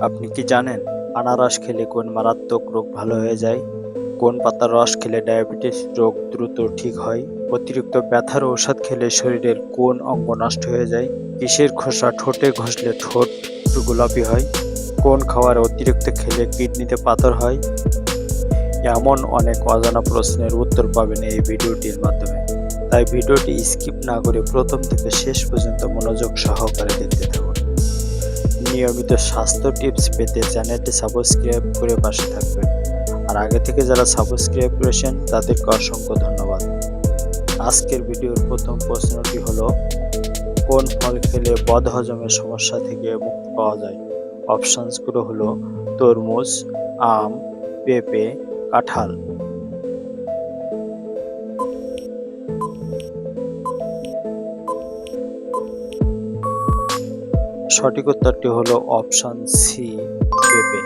আপনি কি জানেন আনারস খেলে কোন মারাত্মক রোগ ভালো হয়ে যায়? কোন পাতার রস খেলে ডায়াবেটিস রোগ দ্রুত ঠিক হয়? অতিরিক্ত ব্যথার ঔষধ খেলে শরীরের কোন অঙ্গ নষ্ট হয়ে যায়? কিসের খোসা ঠোঁটে ঘষলে ঠোঁট একটু গোলাপি হয়? কোন খাবার অতিরিক্ত খেলে কিডনিতে পাথর হয়? এমন অনেক অজানা প্রশ্নের উত্তর পাবেন এই ভিডিওটির মাধ্যমে। তাই ভিডিওটি স্কিপ না করে প্রথম থেকে শেষ পর্যন্ত মনোযোগ সহকারে দেখতে থাকুন। নিয়মিত স্বাস্থ্য টিপস পেতে চ্যানেলটি সাবস্ক্রাইব করে পাশে থাকবেন। আর আগে থেকে যারা সাবস্ক্রাইব করেছেন, তাদেরকে অসংখ্য ধন্যবাদ। আজকের ভিডিওর প্রথম প্রশ্নটি হলো, কোন ফল খেলে বদহজমের সমস্যা থেকে মুক্তি পাওয়া যায়? অপশানসগুলো হলো, তরমুজ, আম, পেঁপে, কাঁঠাল। সঠিক উত্তরটি হলো অপশন সি পেঁপে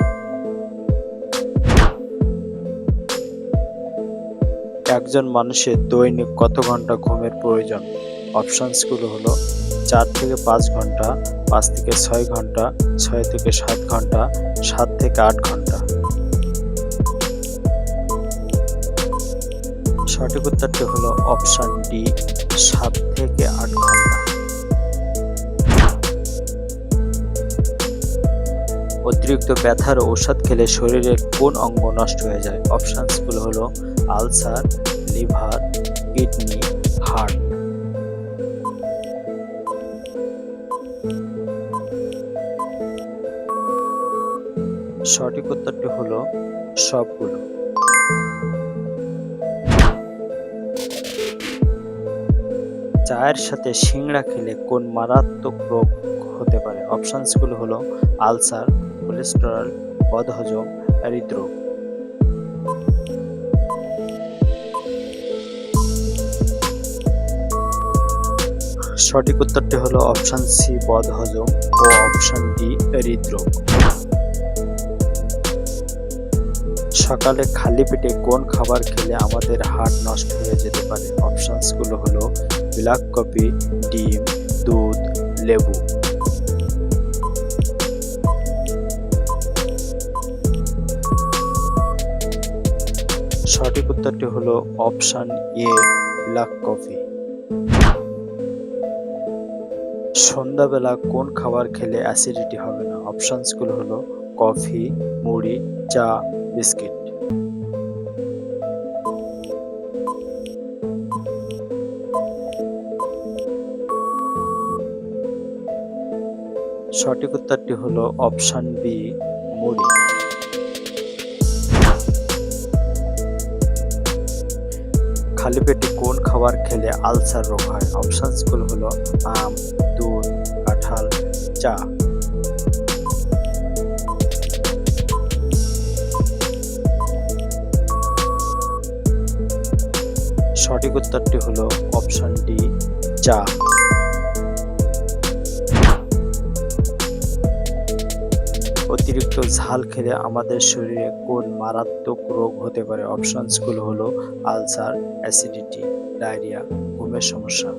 একজন মানুষের দৈনিক কত ঘণ্টা ঘুমের প্রয়োজন? অপশনসগুলো হলো চার থেকে পাঁচ ঘণ্টা, পাঁচ থেকে ছয় ঘণ্টা, ছয় থেকে সাত ঘণ্টা, সাত থেকে আট ঘণ্টা। সঠিক উত্তরটি হলো অপশন ডি, সাত থেকে অতিরিক্ত ব্যথার ঔষধ খেলে শরীরের কোন অঙ্গ নষ্ট হয়ে যায়? অপশানসগুলো হলো আলসার, লিভার, কিডনি, হার্ট। সঠিক উত্তরটি হলো সবগুলো। চায়ের সাথে সিংড়া খেলে কোন মারাত্মক রোগ হতে পারে? অপশনসগুলো হলো আলসার কোলেস্টেরল বদহজম, হৃদরোগ। সঠিক উত্তরটি হলো অপশন সি বদহজম ও অপশন ডি হৃদরোগ। সকালে খালি পেটে কোন খাবার খেলে আমাদের হার্ট নষ্ট হয়ে যেতে পারে? অপশানসগুলো হলো ব্ল্যাক কফি ডিম, দুধ, লেবু। সঠিক উত্তরটি হলো অপশন এ ব্ল্যাক কফি সন্ধ্যাবেলা কোন খাবার খেলে অ্যাসিডিটি হবে না? অপশনসগুলো হলো কফি মুড়ি, চা বিস্কিট সঠিক উত্তরটি হলো অপশন বি মুড়ি। খালি পেটে কোন খাবার খেলে আলসার রোগ হয়? অপশানসগুলো হলো আম, দুধ, কাঁঠাল, চা। সঠিক উত্তরটি হলো অপশন ডি, চা। অতিরিক্ত ঝাল খেলে আমাদের শরীরে কোন মারাত্মক রোগ হতে পারে? অপশনসগুলো হলো আলসার, অ্যাসিডিটি, ডায়রিয়া, ঘুমের সমস্যা।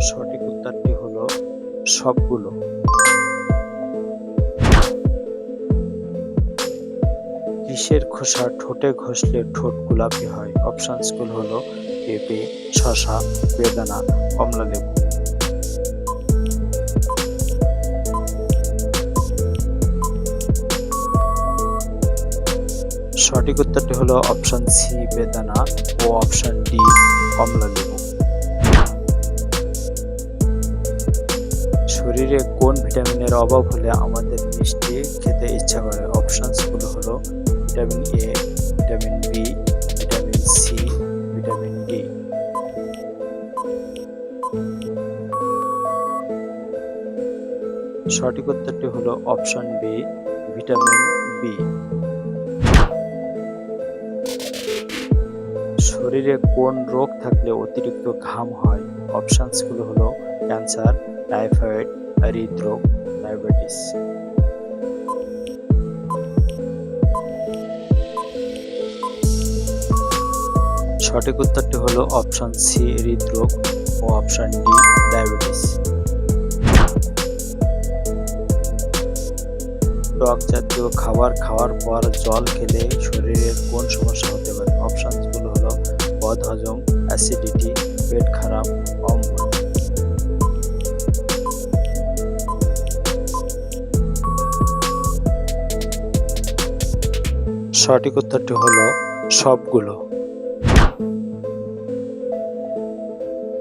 সঠিক উত্তরটি হলো সবগুলো। কিসের খোসা ঠোঁটে ঘষলে ঠোঁট গোলাপি হয়? অপশনসগুলো হলো পেঁপে শশা বেদানা, কমলা লেবু। সঠিক উত্তরটি হলো অপশন সি বেদানা ও অপশন ডি কমলা লেবু। শরীরে কোন ভিটামিনের অভাব হলে আমাদের মিষ্টি খেতে ইচ্ছা করে? অপশনসগুলো হলো ভিটামিন এ ভিটামিন বি সঠিক উত্তরটি হলো অপশন বি ভিটামিন বি শরীরে কোন রোগ থাকলে অতিরিক্ত ঘাম হয়? অপশনসগুলো হলো ক্যান্সার, টাইফয়েড, হৃদরোগ, ডায়াবেটিস। সঠিক উত্তরটি হলো অপশন সি হৃদরোগ ও অপশন ডি ডায়াবেটিস। টক জাতীয় খাবার খাওয়ার পর জল খেলে শরীরের কোন সমস্যা হতে পারে? অপশনসগুলো হলো বদহজম অ্যাসিডিটি পেট খারাপ অম্বল সঠিক উত্তরটি হলো সবগুলো।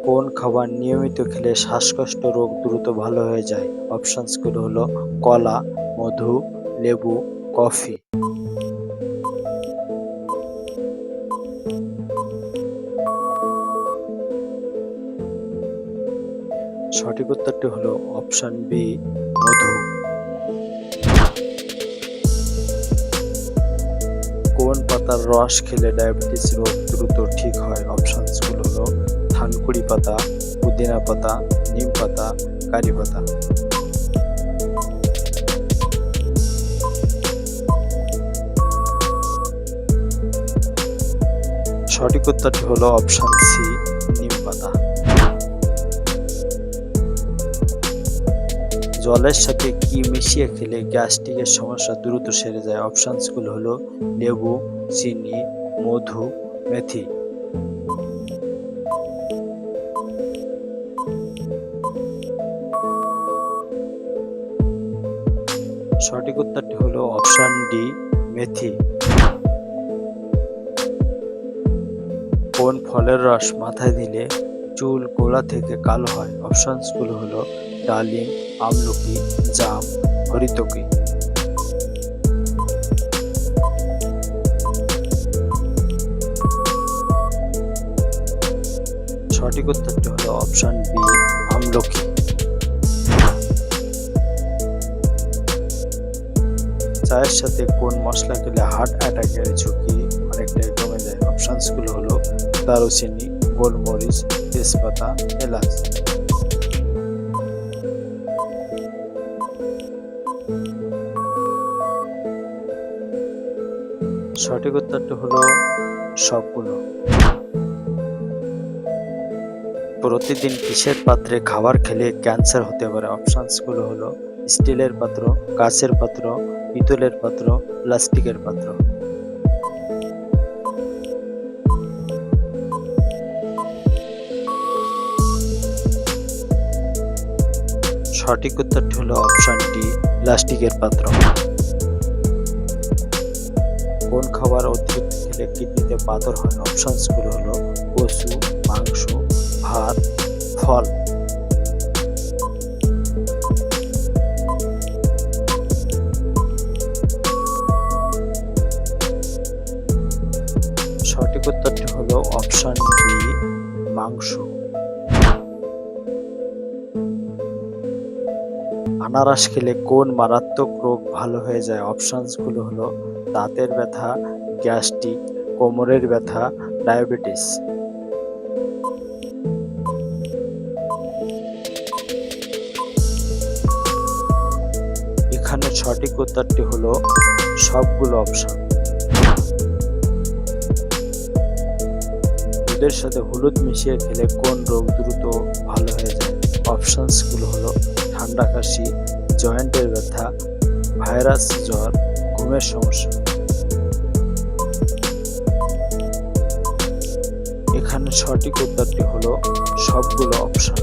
কোন খাবার নিয়মিত খেলে শ্বাসকষ্ট রোগ দ্রুত ভালো হয়ে যায়? অপশানসগুলো হলো কলা, মধু, লেবু, কফি। সঠিক উত্তরটি হলো অপশান বি, মধু। কোন পাতার রস খেলে ডায়াবেটিস রোগ দ্রুত ঠিক পাতা, পুদিনা পাতা, নিম পাতা, কারি পাতা। সঠিক উত্তরটি হলো অপশন সি, নিম পাতা। জলের সাথে কি মিশিয়ে খেলে গ্যাস্ট্রিকের সমস্যা দ্রুত সেরে যায়? অপশনসগুলো হলো লেবু, চিনি, মধু, মেথি। সঠিক উত্তরটি হলো অপশন ডি, মেথি। কোন ফলের রস মাথায় দিলে চুল গোড়া থেকে কালো হয়? অপশনসগুলো হলো ডালিম, আমলকি, জাম, হরিতকি। সঠিক উত্তরটি হলো অপশন বি, আমলকি। চায়ের সাথে কোন মশলা খেলে হার্ট অ্যাটাকের ঝুঁকি? অনেকটাই কমে যায়। অপশানসগুলো হলো দারুচিনি, গোলমরিচ, তেজপাতা, এলাচ। সঠিক উত্তরটি হলো সবগুলো। প্রতিদিন কিসের পাত্রে খাবার খেলে ক্যান্সার হতে পারে? অপশনসগুলো হলো স্টিলের পাত্র কাচের পাত্র পিতলের পাত্র, প্লাস্টিকের পাত্র। সঠিক উত্তরটি হলো অপশন ডি প্লাস্টিকের পাত্র। কোন খাবার অতিরিক্ত খেলে কিডনিতে পাথর হয়? অপশনসগুলো হলো কচু মাংস, ভাত, ফল। উত্তরটি হলো অপশন ডি মাংস। আনারস খেলে কোন মারাত্মক রোগ ভালো হয়ে যায়? অপশনসগুলো হলো দাঁতের ব্যথা, গ্যাস্ট্রিক, কোমরের ব্যথা, ডায়াবেটিস। এখানে সঠিক উত্তরটি হলো সবগুলো অপশন। দুধের সাথে হলুদ মিশিয়ে খেলে কোন রোগ দ্রুত ভালো হয়ে যায়? অপশনসগুলো হলো, ঠান্ডা কাশি, জয়েন্টের ব্যথা, ভাইরাস জ্বর, ঘুমের সমস্যা। এখানে সঠিক উত্তরটি হলো সবগুলো অপশন